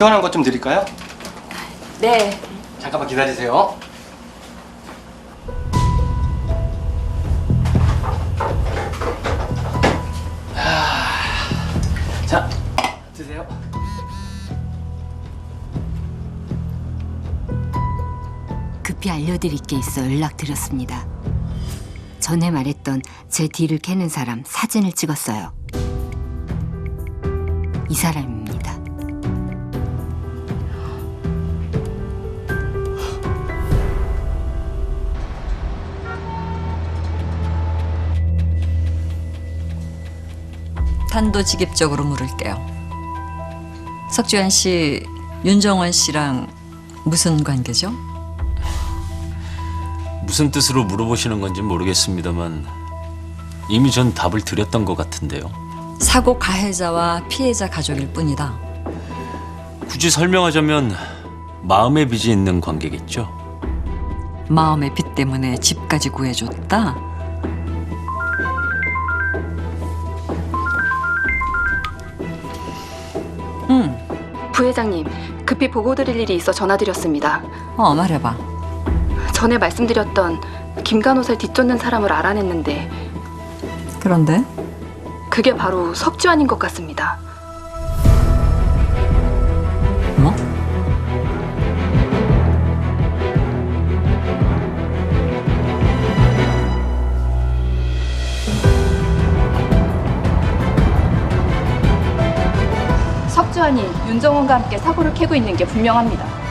시원한 것 좀 드릴까요? 네. 잠깐만 기다리세요. 하, 자, 드세요. 급히 알려드릴 게 있어 연락드렸습니다. 전에 말했던 제 뒤를 캐는 사람 사진을 찍었어요. 이 사람입니다. 단도직입적으로 물을게요. 석주현 씨, 윤정원 씨랑 무슨 관계죠? 무슨 뜻으로 물어보시는 건지 모르겠습니다만 이미 전 답을 드렸던 것 같은데요. 사고 가해자와 피해자 가족일 뿐이다. 굳이 설명하자면 마음의 빚이 있는 관계겠죠. 마음의 빚 때문에 집까지 구해줬다. 부회장님, 급히 보고 드릴 일이 있어 전화드렸습니다. 어, 말해봐. 전에 말씀드렸던 김 간호사를 뒤쫓는 사람을 알아냈는데 그런데 그게 바로 석주환인 것 같습니다. 석주환이 윤정원과 함께 사고를 캐고 있는 게 분명합니다.